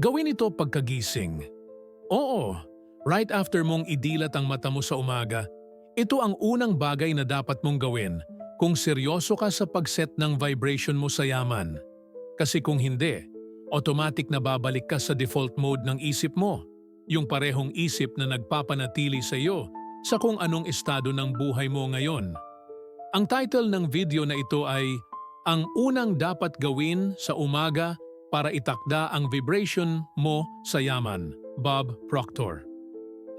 Gawin ito pagkagising. Oo, right after mong idilat ang mata mo sa umaga, ito ang unang bagay na dapat mong gawin kung seryoso ka sa pagset ng vibration mo sa yaman. Kasi kung hindi, automatic na babalik ka sa default mode ng isip mo, yung parehong isip na nagpapanatili sa iyo sa kung anong estado ng buhay mo ngayon. Ang title ng video na ito ay Ang unang dapat gawin sa umaga para itakda ang vibration mo sa yaman, Bob Proctor.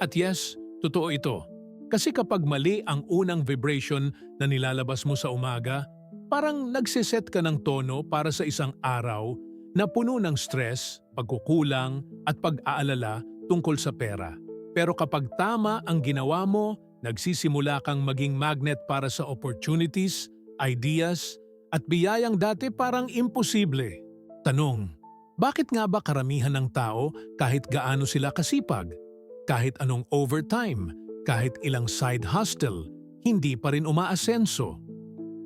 At yes, totoo ito. Kasi kapag mali ang unang vibration na nilalabas mo sa umaga, parang nagsiset ka ng tono para sa isang araw na puno ng stress, pagkukulang at pag-aalala tungkol sa pera. Pero kapag tama ang ginawa mo, nagsisimula kang maging magnet para sa opportunities, ideas, at biyayang dati parang imposible. Tanong, bakit nga ba karamihan ng tao kahit gaano sila kasipag, kahit anong overtime, kahit ilang side hustle, hindi pa rin umaasenso?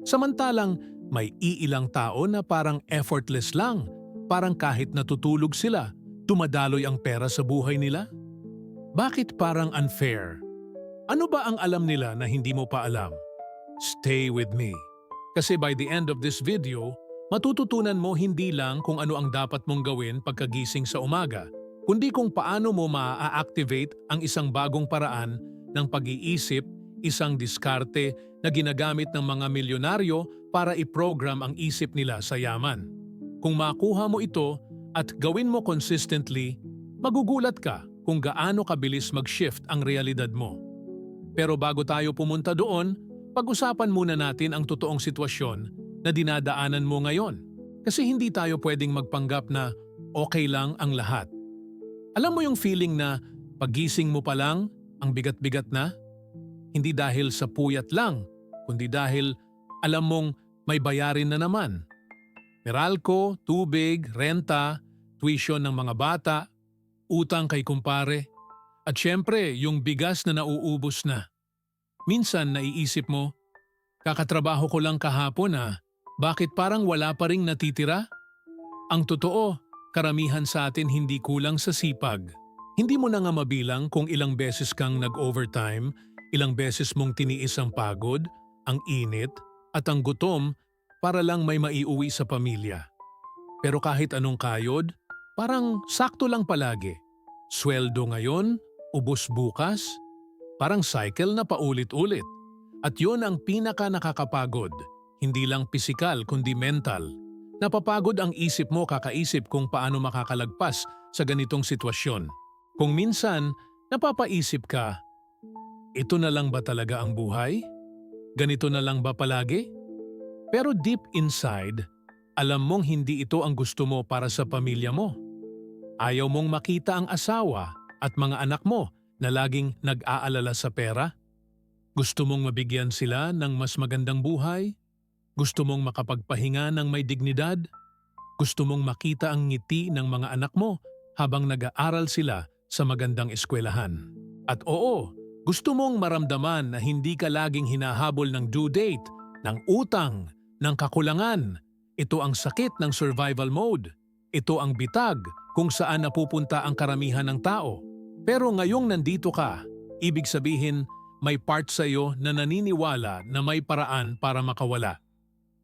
Samantalang may iilang tao na parang effortless lang, parang kahit natutulog sila, dumadaloy ang pera sa buhay nila? Bakit parang unfair? Ano ba ang alam nila na hindi mo pa alam? Stay with me. Kasi by the end of this video, matututunan mo hindi lang kung ano ang dapat mong gawin pagkagising sa umaga, kundi kung paano mo maa-activate ang isang bagong paraan ng pag-iisip, isang diskarte na ginagamit ng mga milyonaryo para i-program ang isip nila sa yaman. Kung makuha mo ito at gawin mo consistently, magugulat ka kung gaano kabilis mag-shift ang realidad mo. Pero bago tayo pumunta doon, pag-usapan muna natin ang totoong sitwasyon na dinadaanan mo ngayon. Kasi hindi tayo pwedeng magpanggap na okay lang ang lahat. Alam mo yung feeling na pagising mo pa lang, ang bigat-bigat na? Hindi dahil sa puyat lang, kundi dahil alam mong may bayarin na naman. Meralco, tubig, renta, tuition ng mga bata, utang kay kumpare, at syempre yung bigas na nauubos na. Minsan naiisip mo, kakatrabaho ko lang kahapon na bakit parang wala pa ring natitira? Ang totoo, karamihan sa atin hindi kulang sa sipag. Hindi mo na nga mabilang kung ilang beses kang nag-overtime, ilang beses mong tiniis ang pagod, ang init, at ang gutom para lang may maiuwi sa pamilya. Pero kahit anong kayod, parang sakto lang palagi. Sweldo ngayon, ubos bukas, parang cycle na paulit-ulit. At yun ang pinaka nakakapagod, hindi lang pisikal kundi mental. Napapagod ang isip mo kakaisip kung paano makakalagpas sa ganitong sitwasyon. Kung minsan, napapaisip ka, ito na lang ba talaga ang buhay? Ganito na lang ba palagi? Pero deep inside, alam mong hindi ito ang gusto mo para sa pamilya mo. Ayaw mong makita ang asawa at mga anak mo na laging nag-aalala sa pera? Gusto mong mabigyan sila ng mas magandang buhay? Gusto mong makapagpahinga ng may dignidad? Gusto mong makita ang ngiti ng mga anak mo habang nag-aaral sila sa magandang eskwelahan? At oo, gusto mong maramdaman na hindi ka laging hinahabol ng due date, ng utang, ng kakulangan. Ito ang sakit ng survival mode. Ito ang bitag kung saan napupunta ang karamihan ng tao. Pero ngayong nandito ka, ibig sabihin may part sa iyo na naniniwala na may paraan para makawala.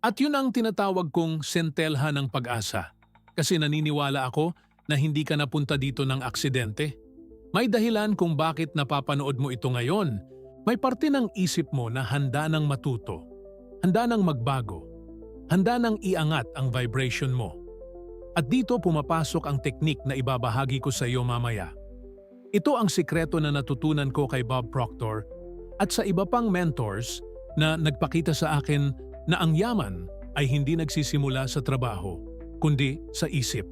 At yun ang tinatawag kong sentelha ng pag-asa. Kasi naniniwala ako na hindi ka napunta dito ng aksidente. May dahilan kung bakit napapanood mo ito ngayon. May parte ng isip mo na handa ng matuto. Handa ng magbago. Handa ng iangat ang vibration mo. At dito pumapasok ang teknik na ibabahagi ko sa iyo mamaya. Ito ang sikreto na natutunan ko kay Bob Proctor at sa iba pang mentors na nagpakita sa akin na ang yaman ay hindi nagsisimula sa trabaho, kundi sa isip.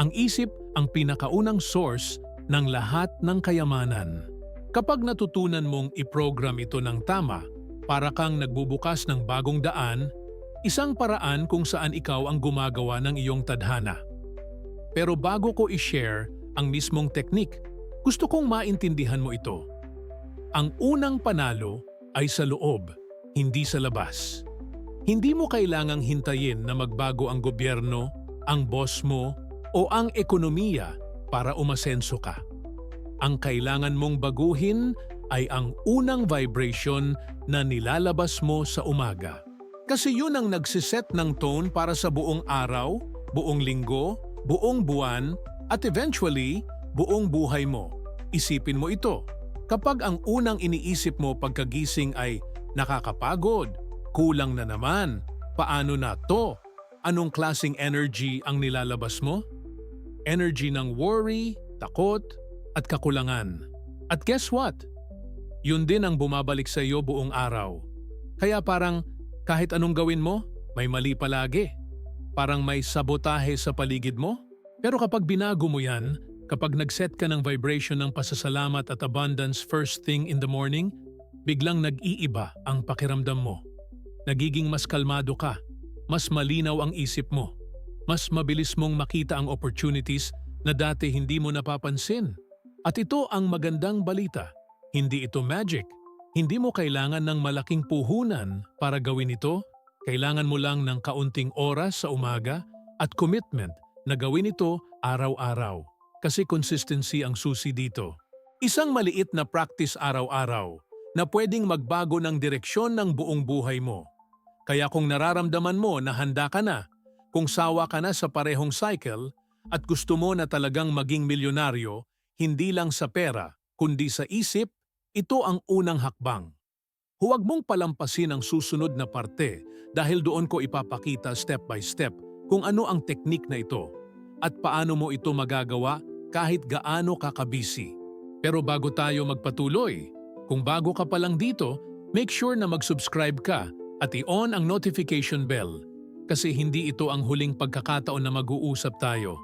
Ang isip ang pinakaunang source ng lahat ng kayamanan. Kapag natutunan mong i-program ito ng tama, para kang nagbubukas ng bagong daan, isang paraan kung saan ikaw ang gumagawa ng iyong tadhana. Pero bago ko i-share ang mismong teknik, gusto kong maintindihan mo ito. Ang unang panalo ay sa loob, hindi sa labas. Hindi mo kailangang hintayin na magbago ang gobyerno, ang boss mo, o ang ekonomiya para umasenso ka. Ang kailangan mong baguhin ay ang unang vibration na nilalabas mo sa umaga. Kasi yun ang nagsiset ng tone para sa buong araw, buong linggo, buong buwan, at eventually, buong buhay mo. Isipin mo ito. Kapag ang unang iniisip mo pagkagising ay nakakapagod, kulang na naman, paano na to? Anong klasing energy ang nilalabas mo? Energy ng worry, takot, at kakulangan. At guess what? Yun din ang bumabalik sa iyo buong araw. Kaya parang kahit anong gawin mo, may mali palagi. Parang may sabotahe sa paligid mo. Pero kapag binago mo yan, kapag nag-set ka ng vibration ng pasasalamat at abundance first thing in the morning, biglang nag-iiba ang pakiramdam mo. Nagiging mas kalmado ka, mas malinaw ang isip mo, mas mabilis mong makita ang opportunities na dati hindi mo napapansin. At ito ang magandang balita. Hindi ito magic. Hindi mo kailangan ng malaking puhunan para gawin ito. Kailangan mo lang ng kaunting oras sa umaga at commitment na gawin ito araw-araw. Kasi consistency ang susi dito. Isang maliit na practice araw-araw na pwedeng magbago ng direksyon ng buong buhay mo. Kaya kung nararamdaman mo na handa ka na, kung sawa ka na sa parehong cycle, at gusto mo na talagang maging milyonaryo, hindi lang sa pera, kundi sa isip, ito ang unang hakbang. Huwag mong palampasin ang susunod na parte dahil doon ko ipapakita step by step kung ano ang teknik na ito at paano mo ito magagawa kahit gaano ka kabisi. Pero bago tayo magpatuloy, kung bago ka pa lang dito, make sure na mag-subscribe ka at i-on ang notification bell kasi hindi ito ang huling pagkakataon na mag-uusap tayo.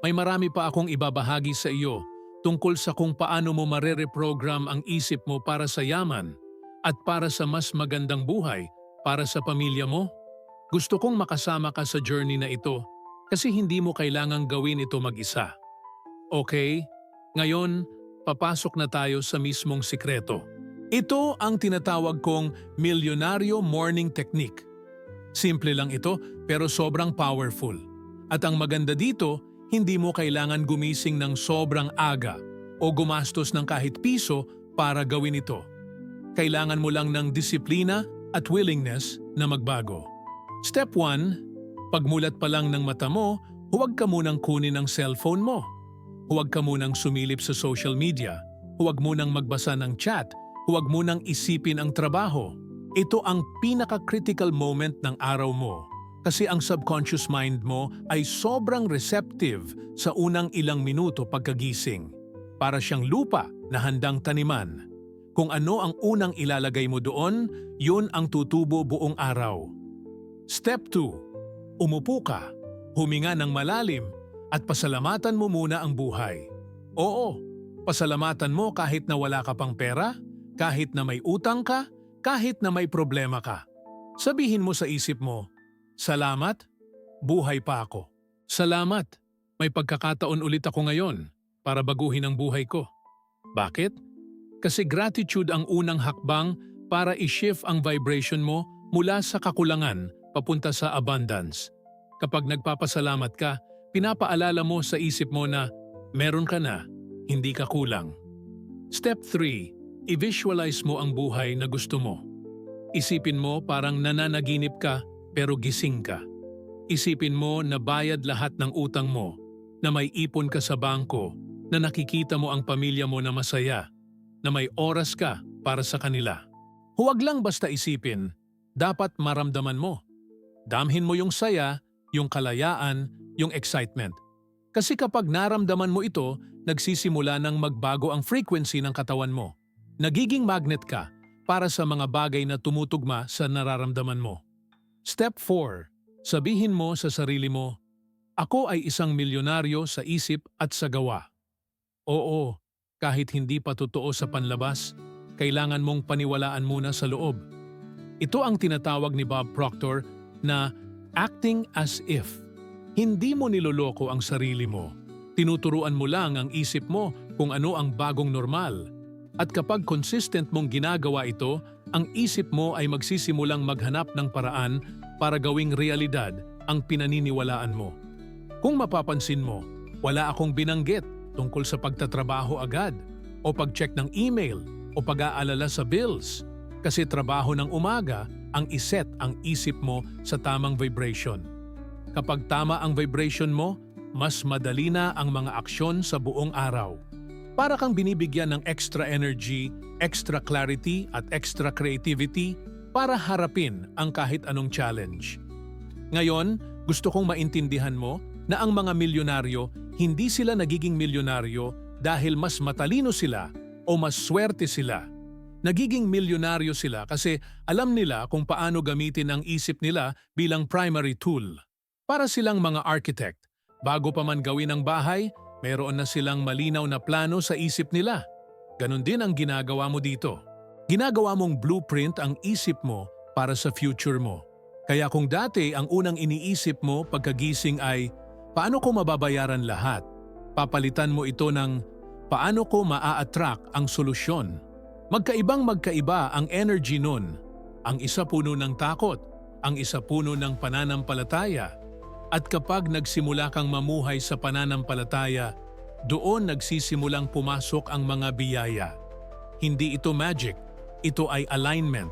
May marami pa akong ibabahagi sa iyo tungkol sa kung paano mo marere-program ang isip mo para sa yaman at para sa mas magandang buhay para sa pamilya mo. Gusto kong makasama ka sa journey na ito kasi hindi mo kailangang gawin ito mag-isa. Okay, ngayon papasok na tayo sa mismong sikreto. Ito ang tinatawag kong Milyonaryo Morning Technique. Simple lang ito pero sobrang powerful. At ang maganda dito, hindi mo kailangan gumising ng sobrang aga o gumastos ng kahit piso para gawin ito. Kailangan mo lang ng disiplina at willingness na magbago. Step 1. Pagmulat pa lang ng mata mo, huwag ka munang kunin ang cellphone mo. Huwag ka munang sumilip sa social media. Huwag munang magbasa ng chat. Huwag munang isipin ang trabaho. Ito ang pinaka-critical moment ng araw mo kasi ang subconscious mind mo ay sobrang receptive sa unang ilang minuto pagkagising. Para siyang lupa na handang taniman. Kung ano ang unang ilalagay mo doon, yun ang tutubo buong araw. Step 2. Umupo ka, huminga ng malalim, at pasalamatan mo muna ang buhay. Oo, pasalamatan mo kahit na wala ka pang pera, kahit na may utang ka, kahit na may problema ka. Sabihin mo sa isip mo, Salamat, buhay pa ako. Salamat, may pagkakataon ulit ako ngayon para baguhin ang buhay ko. Bakit? Kasi gratitude ang unang hakbang para i-shift ang vibration mo mula sa kakulangan papunta sa abundance. Kapag nagpapasalamat ka, pinapaalala mo sa isip mo na meron ka na, hindi ka kulang. Step 3. I-visualize mo ang buhay na gusto mo. Isipin mo parang nananaginip ka pero gising ka. Isipin mo na bayad lahat ng utang mo, na may ipon ka sa bangko, na nakikita mo ang pamilya mo na masaya, na may oras ka para sa kanila. Huwag lang basta isipin, dapat maramdaman mo. Damhin mo yung saya, yung kalayaan, yung excitement. Kasi kapag naramdaman mo ito, nagsisimula ng magbago ang frequency ng katawan mo. Nagiging magnet ka para sa mga bagay na tumutugma sa nararamdaman mo. Step 4. Sabihin mo sa sarili mo, Ako ay isang milyonaryo sa isip at sa gawa. Oo, kahit hindi pa totoo sa panlabas, kailangan mong paniwalaan muna sa loob. Ito ang tinatawag ni Bob Proctor na acting as if. Hindi mo niloloko ang sarili mo. Tinuturuan mo lang ang isip mo kung ano ang bagong normal. At kapag consistent mong ginagawa ito, ang isip mo ay magsisimulang maghanap ng paraan para gawing realidad ang pinaniniwalaan mo. Kung mapapansin mo, wala akong binanggit tungkol sa pagtatrabaho agad o pag-check ng email o pag-aalala sa bills kasi trabaho ng umaga ang iset ang isip mo sa tamang vibration. Kapag tama ang vibration mo, mas madali na ang mga aksyon sa buong araw. Para kang binibigyan ng extra energy, extra clarity at extra creativity para harapin ang kahit anong challenge. Ngayon, gusto kong maintindihan mo na ang mga milyonaryo hindi sila nagiging milyonaryo dahil mas matalino sila o mas swerte sila. Nagiging milyonaryo sila kasi alam nila kung paano gamitin ang isip nila bilang primary tool. Para silang mga architect, bago pa man gawin ang bahay, meron na silang malinaw na plano sa isip nila. Ganon din ang ginagawa mo dito. Ginagawa mong blueprint ang isip mo para sa future mo. Kaya kung dati ang unang iniisip mo pagkagising ay, paano ko mababayaran lahat? Papalitan mo ito ng, paano ko maa-attract ang solusyon? Magkaibang magkaiba ang energy nun. Ang isa puno ng takot, ang isa puno ng pananampalataya. At kapag nagsimula kang mamuhay sa pananampalataya, doon nagsisimulang pumasok ang mga biyaya. Hindi ito magic, ito ay alignment.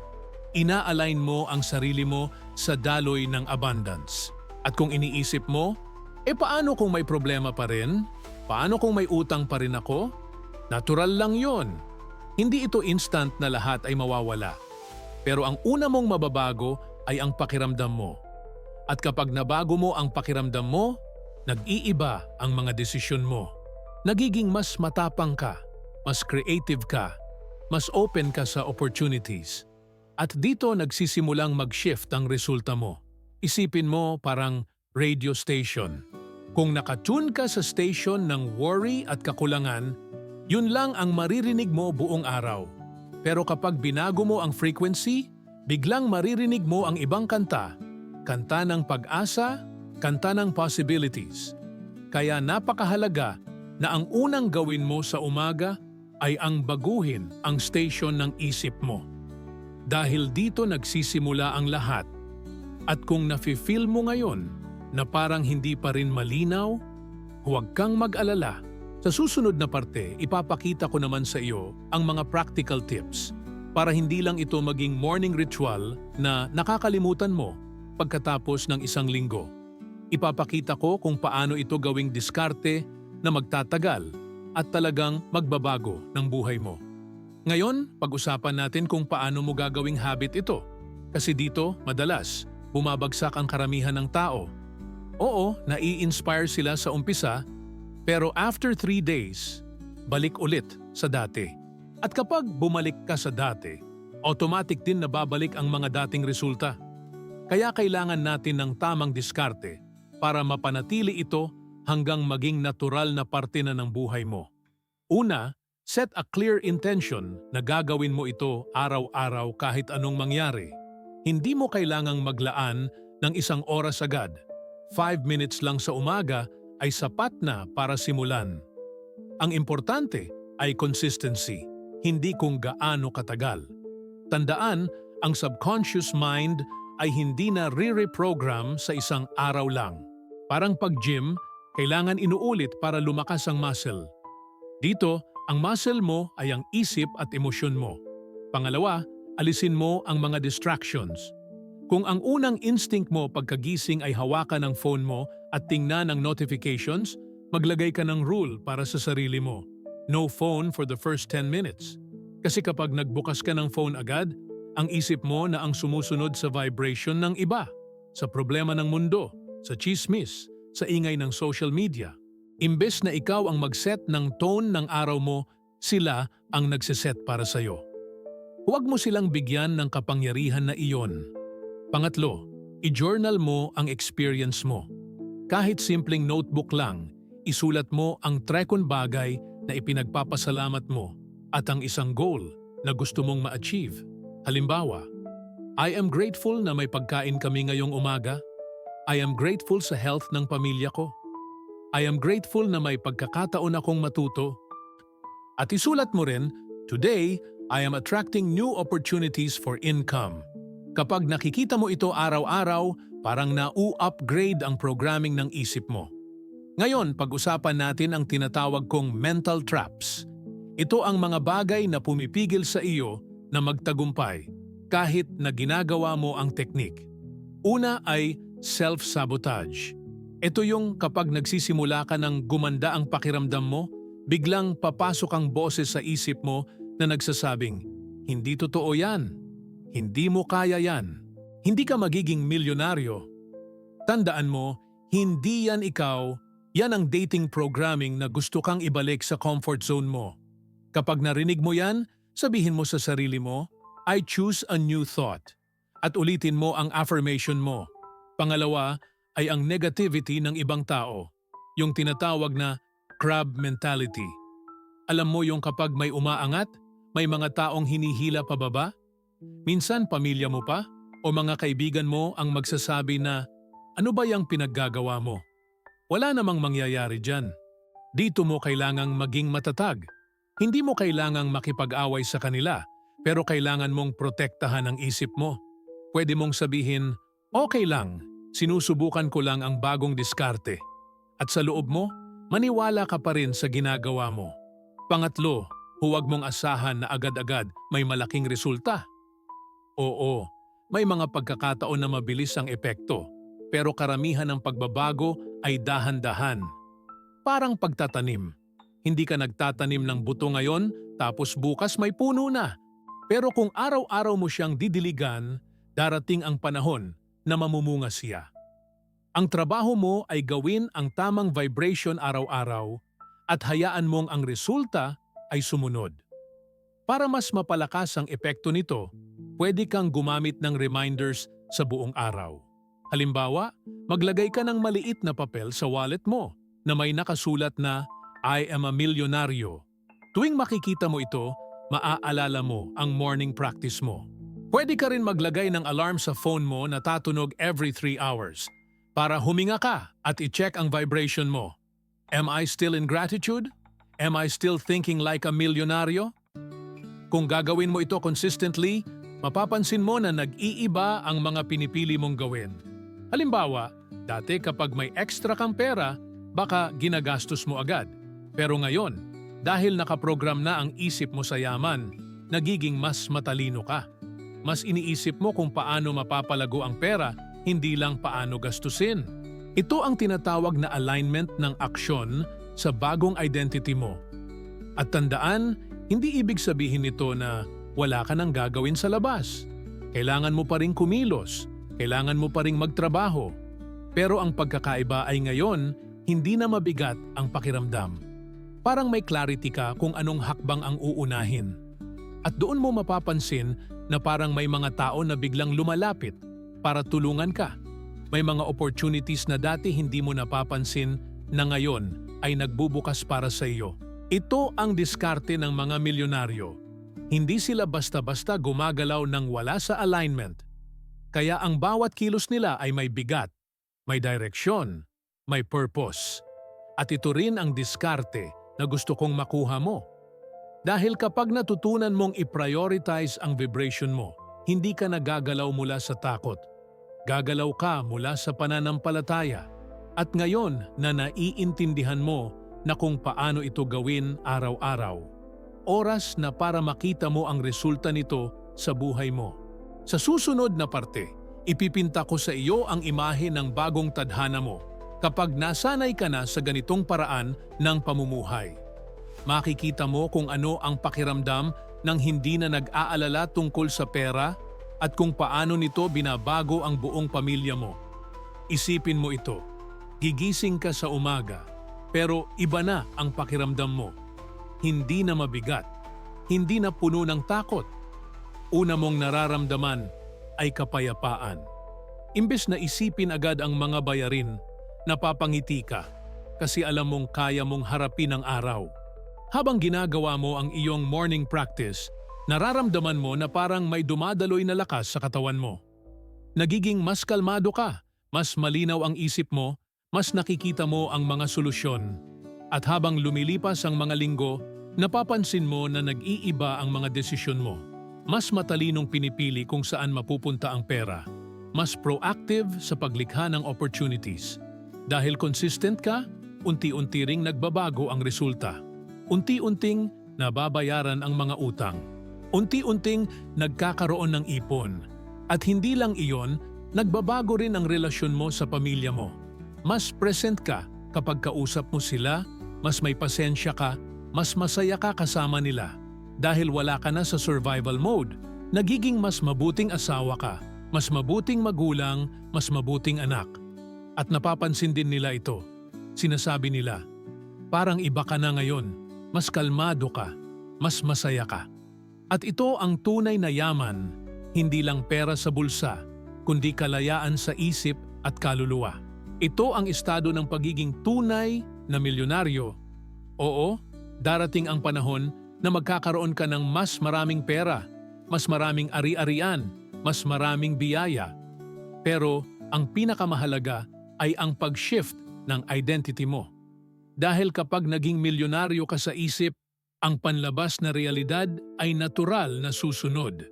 Ina-align mo ang sarili mo sa daloy ng abundance. At kung iniisip mo, e paano kung may problema pa rin? Paano kung may utang pa rin ako? Natural lang yon. Hindi ito instant na lahat ay mawawala. Pero ang una mong mababago ay ang pakiramdam mo. At kapag nabago mo ang pakiramdam mo, nag-iiba ang mga desisyon mo. Nagiging mas matapang ka, mas creative ka, mas open ka sa opportunities. At dito nagsisimulang mag-shift ang resulta mo. Isipin mo parang radio station. Kung nakatune ka sa station ng worry at kakulangan, yun lang ang maririnig mo buong araw. Pero kapag binago mo ang frequency, biglang maririnig mo ang ibang kanta. Kanta ng pag-asa, kanta ng possibilities. Kaya napakahalaga na ang unang gawin mo sa umaga ay ang baguhin ang station ng isip mo. Dahil dito nagsisimula ang lahat. At kung nafe-feel mo ngayon na parang hindi pa rin malinaw, huwag kang mag-alala. Sa susunod na parte, ipapakita ko naman sa iyo ang mga practical tips para hindi lang ito maging morning ritual na nakakalimutan mo pagkatapos ng isang linggo. Ipapakita ko kung paano ito gawing diskarte na magtatagal at talagang magbabago ng buhay mo. Ngayon, pag-usapan natin kung paano mo gagawing habit ito. Kasi dito, madalas, bumabagsak ang karamihan ng tao. Oo, nai-inspire sila sa umpisa, pero after three days, balik ulit sa dati. At kapag bumalik ka sa dati, automatic din nababalik ang mga dating resulta. Kaya kailangan natin ng tamang diskarte para mapanatili ito hanggang maging natural na parte na ng buhay mo. Una, set a clear intention na gagawin mo ito araw-araw kahit anong mangyari. Hindi mo kailangang maglaan ng isang oras agad. Five minutes lang sa umaga ay sapat na para simulan. Ang importante ay consistency, hindi kung gaano katagal. Tandaan, ang subconscious mind ay hindi na re-reprogram sa isang araw lang. Parang pag-gym, kailangan inuulit para lumakas ang muscle. Dito, ang muscle mo ay ang isip at emosyon mo. Pangalawa, alisin mo ang mga distractions. Kung ang unang instinct mo pagkagising ay hawakan ng phone mo at tingnan ang notifications, maglagay ka ng rule para sa sarili mo. No phone for the first 10 minutes. Kasi kapag nagbukas ka ng phone agad, ang isip mo na ang sumusunod sa vibration ng iba, sa problema ng mundo, sa chismis, sa ingay ng social media. Imbes na ikaw ang mag-set ng tone ng araw mo, sila ang nagsiset para sa'yo. Huwag mo silang bigyan ng kapangyarihan na iyon. Pangatlo, i-journal mo ang experience mo. Kahit simpleng notebook lang, isulat mo ang trekon bagay na ipinagpapasalamat mo at ang isang goal na gusto mong ma-achieve. Halimbawa, I am grateful na may pagkain kami ngayong umaga. I am grateful sa health ng pamilya ko. I am grateful na may pagkakataon akong matuto. At isulat mo rin, Today, I am attracting new opportunities for income. Kapag nakikita mo ito araw-araw, parang na-upgrade ang programming ng isip mo. Ngayon, pag-usapan natin ang tinatawag kong mental traps. Ito ang mga bagay na pumipigil sa iyo na magtagumpay kahit na ginagawa mo ang teknik. Una ay self-sabotage. Ito yung kapag nagsisimula ka ng gumanda ang pakiramdam mo, biglang papasok ang boses sa isip mo na nagsasabing, hindi totoo yan, hindi mo kaya yan, hindi ka magiging milyonaryo. Tandaan mo, hindi yan ikaw, yan ang dating programming na gusto kang ibalik sa comfort zone mo. Kapag narinig mo yan, sabihin mo sa sarili mo, I choose a new thought. At ulitin mo ang affirmation mo. Pangalawa ay ang negativity ng ibang tao, yung tinatawag na crab mentality. Alam mo yung kapag may umaangat, may mga taong hinihila pababa? Minsan pamilya mo pa o mga kaibigan mo ang magsasabi na, ano ba yung pinaggagawa mo? Wala namang mangyayari dyan. Dito mo kailangang maging matatag. Hindi mo kailangang makipag-away sa kanila, pero kailangan mong protektahan ang isip mo. Pwede mong sabihin, okay lang, sinusubukan ko lang ang bagong diskarte. At sa loob mo, maniwala ka pa rin sa ginagawa mo. Pangatlo, huwag mong asahan na agad-agad may malaking resulta. Oo, may mga pagkakataon na mabilis ang epekto, pero karamihan ng pagbabago ay dahan-dahan. Parang pagtatanim. Hindi ka nagtatanim ng buto ngayon tapos bukas may puno na. Pero kung araw-araw mo siyang didiligan, darating ang panahon na mamumunga siya. Ang trabaho mo ay gawin ang tamang vibration araw-araw at hayaan mong ang resulta ay sumunod. Para mas mapalakas ang epekto nito, pwede kang gumamit ng reminders sa buong araw. Halimbawa, maglagay ka ng maliit na papel sa wallet mo na may nakasulat na I am a milyonaryo. Tuwing makikita mo ito, maaalala mo ang morning practice mo. Pwede ka rin maglagay ng alarm sa phone mo na tatunog every 3 hours para huminga ka at i-check ang vibration mo. Am I still in gratitude? Am I still thinking like a milyonaryo? Kung gagawin mo ito consistently, mapapansin mo na nag-iiba ang mga pinipili mong gawin. Halimbawa, dati kapag may extra kang pera, baka ginagastos mo agad. Pero ngayon, dahil nakaprogram na ang isip mo sa yaman, nagiging mas matalino ka. Mas iniisip mo kung paano mapapalago ang pera, hindi lang paano gastusin. Ito ang tinatawag na alignment ng aksyon sa bagong identity mo. At tandaan, hindi ibig sabihin nito na wala ka nang gagawin sa labas. Kailangan mo pa rin kumilos, kailangan mo pa rin magtrabaho. Pero ang pagkakaiba ay ngayon, hindi na mabigat ang pakiramdam. Parang may clarity ka kung anong hakbang ang uunahin. At doon mo mapapansin na parang may mga tao na biglang lumalapit para tulungan ka. May mga opportunities na dati hindi mo napapansin na ngayon ay nagbubukas para sa iyo. Ito ang diskarte ng mga milyonaryo. Hindi sila basta-basta gumagalaw ng wala sa alignment. Kaya ang bawat kilos nila ay may bigat, may direksyon, may purpose. At ito rin ang diskarte na gusto kong makuha mo. Dahil kapag natutunan mong i-prioritize ang vibration mo, hindi ka nagagalaw mula sa takot. Gagalaw ka mula sa pananampalataya. At ngayon na naiintindihan mo na kung paano ito gawin araw-araw. Oras na para makita mo ang resulta nito sa buhay mo. Sa susunod na parte, ipipinta ko sa iyo ang imahe ng bagong tadhana mo kapag nasanay ka na sa ganitong paraan ng pamumuhay. Makikita mo kung ano ang pakiramdam ng hindi na nag-aalala tungkol sa pera at kung paano nito binabago ang buong pamilya mo. Isipin mo ito. Gigising ka sa umaga, pero iba na ang pakiramdam mo. Hindi na mabigat. Hindi na puno ng takot. Una mong nararamdaman ay kapayapaan. Imbes na isipin agad ang mga bayarin, napapangiti ka kasi alam mong kaya mong harapin ang araw. Habang ginagawa mo ang iyong morning practice, nararamdaman mo na parang may dumadaloy na lakas sa katawan mo. Nagiging mas kalmado ka, mas malinaw ang isip mo, mas nakikita mo ang mga solusyon. At habang lumilipas ang mga linggo, napapansin mo na nag-iiba ang mga desisyon mo. Mas matalinong pinipili kung saan mapupunta ang pera. Mas proactive sa paglikha ng opportunities. Dahil consistent ka, unti-unti ring nagbabago ang resulta. Unti-unting nababayaran ang mga utang. Unti-unting nagkakaroon ng ipon. At hindi lang iyon, nagbabago rin ang relasyon mo sa pamilya mo. Mas present ka kapag kausap mo sila, mas may pasensya ka, mas masaya ka kasama nila. Dahil wala ka na sa survival mode, nagiging mas mabuting asawa ka, mas mabuting magulang, mas mabuting anak. At napapansin din nila ito. Sinasabi nila, parang iba ka na ngayon, mas kalmado ka, mas masaya ka. At ito ang tunay na yaman, hindi lang pera sa bulsa, kundi kalayaan sa isip at kaluluwa. Ito ang estado ng pagiging tunay na milyonaryo. Oo, darating ang panahon na magkakaroon ka ng mas maraming pera, mas maraming ari-arian, mas maraming biyaya. Pero ang pinakamahalaga ay ang pag-shift ng identity mo. Dahil kapag naging milyonaryo ka sa isip, ang panlabas na realidad ay natural na susunod.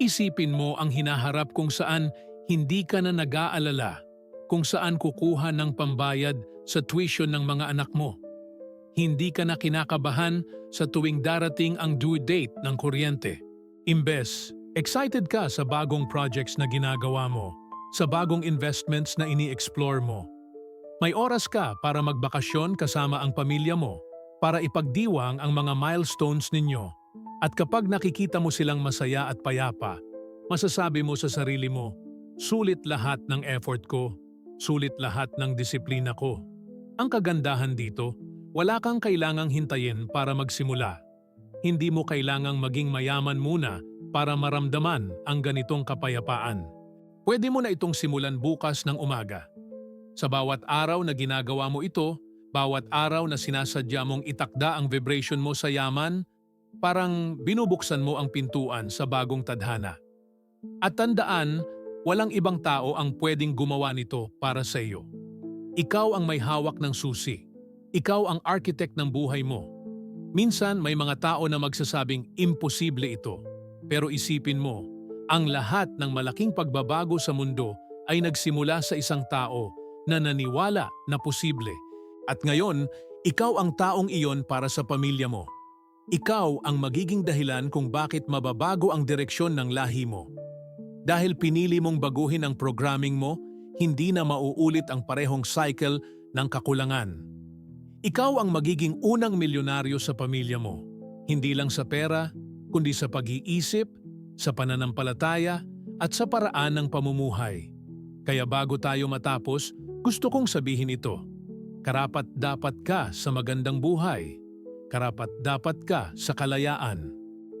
Isipin mo ang hinaharap kung saan hindi ka na nag-aalala, kung saan kukuha ng pambayad sa tuition ng mga anak mo. Hindi ka na kinakabahan sa tuwing darating ang due date ng kuryente. Imbes, excited ka sa bagong projects na ginagawa mo, sa bagong investments na ini-explore mo. May oras ka para magbakasyon kasama ang pamilya mo, para ipagdiwang ang mga milestones ninyo. At kapag nakikita mo silang masaya at payapa, masasabi mo sa sarili mo, sulit lahat ng effort ko, sulit lahat ng disiplina ko. Ang kagandahan dito, wala kang kailangang hintayin para magsimula. Hindi mo kailangang maging mayaman muna para maramdaman ang ganitong kapayapaan. Pwede mo na itong simulan bukas ng umaga. Sa bawat araw na ginagawa mo ito, bawat araw na sinasadya mong itakda ang vibration mo sa yaman, parang binubuksan mo ang pintuan sa bagong tadhana. At tandaan, walang ibang tao ang pwedeng gumawa nito para sa iyo. Ikaw ang may hawak ng susi. Ikaw ang architect ng buhay mo. Minsan may mga tao na magsasabing imposible ito. Pero isipin mo, ang lahat ng malaking pagbabago sa mundo ay nagsimula sa isang tao na naniwala na posible. At ngayon, ikaw ang taong iyon para sa pamilya mo. Ikaw ang magiging dahilan kung bakit mababago ang direksyon ng lahi mo. Dahil pinili mong baguhin ang programming mo, hindi na mauulit ang parehong cycle ng kakulangan. Ikaw ang magiging unang milyonaryo sa pamilya mo. Hindi lang sa pera, kundi sa pag-iisip, sa pananampalataya, at sa paraan ng pamumuhay. Kaya bago tayo matapos, gusto kong sabihin ito. Karapat dapat ka sa magandang buhay. Karapat dapat ka sa kalayaan.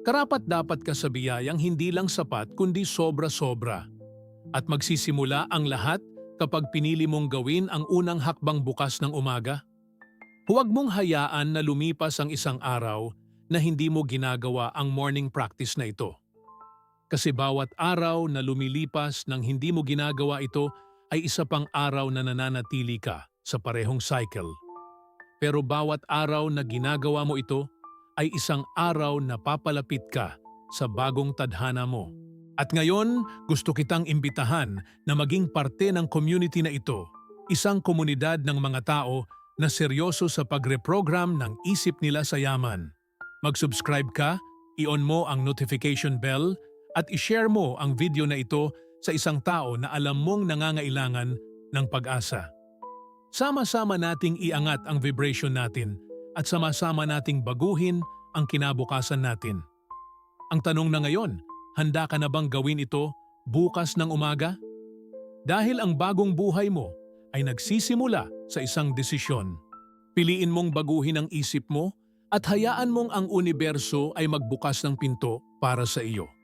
Karapat dapat ka sa biyayang hindi lang sapat kundi sobra-sobra. At magsisimula ang lahat kapag pinili mong gawin ang unang hakbang bukas ng umaga. Huwag mong hayaan na lumipas ang isang araw na hindi mo ginagawa ang morning practice na ito. Kasi bawat araw na lumilipas nang hindi mo ginagawa ito ay isa pang araw na nananatili ka sa parehong cycle. Pero bawat araw na ginagawa mo ito ay isang araw na papalapit ka sa bagong tadhana mo. At ngayon, gusto kitang imbitahan na maging parte ng community na ito, isang komunidad ng mga tao na seryoso sa pagreprogram ng isip nila sa yaman. Mag-subscribe ka, i-on mo ang notification bell, at i-share mo ang video na ito sa isang tao na alam mong nangangailangan ng pag-asa. Sama-sama nating iangat ang vibration natin at sama-sama nating baguhin ang kinabukasan natin. Ang tanong na ngayon, handa ka na bang gawin ito bukas ng umaga? Dahil ang bagong buhay mo ay nagsisimula sa isang desisyon. Piliin mong baguhin ang isip mo at hayaan mong ang universo ay magbukas ng pinto para sa iyo.